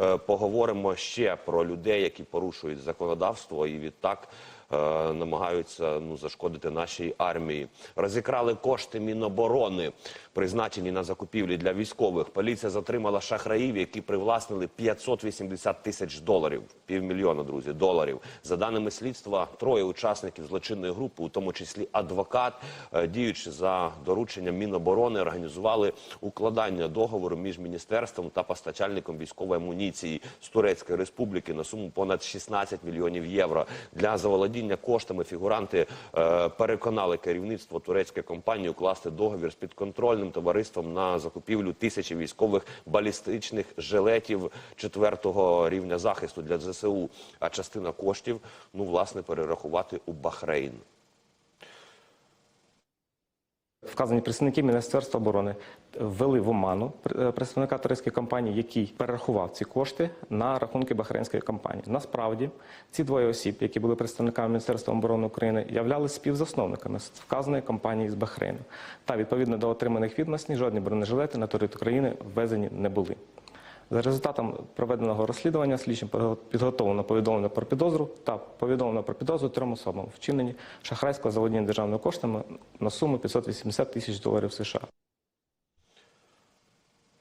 Е, Поговоримо ще про людей, які порушують законодавство і відтак е, намагаються ну зашкодити нашій армії. Розікрали кошти Міноборони, призначені на закупівлі для військових. Поліція затримала шахраїв, які привласнили 580 тисяч доларів, півмільйона, друзі, доларів. За даними слідства, троє учасників злочинної групи, у тому числі адвокат, е, діючи за дорученням Міноборони, організували укладання договору між міністерством та постачальником військової амуніції з Турецької республіки на суму понад 16 мільйонів євро. Для заволодіння коштами фігуранти е, переконали керівництво турецької компанії укласти договір з підконтрольним товариством на закупівлю тисячі військових балістичних жилетів четвертого рівня захисту для ЗСУ. А частина коштів ну власне перерахувати у Бахрейн. Вказані представники Міністерства оборони ввели в оману е, представника турецької компанії, який перерахував ці кошти на рахунки бахрейнської компанії. Насправді ці двоє осіб, які були представниками Міністерства оборони України, являлися співзасновниками вказаної компанії з Бахрейну. Та відповідно до отриманих відомостей, жодні бронежилети на територію України ввезені не були. За результатом проведеного розслідування слідчим підготовлено повідомлення про підозру та повідомлено про підозру трьом особам вчинені шахрайського заводіння державними коштами на суму 580 тисяч доларів США.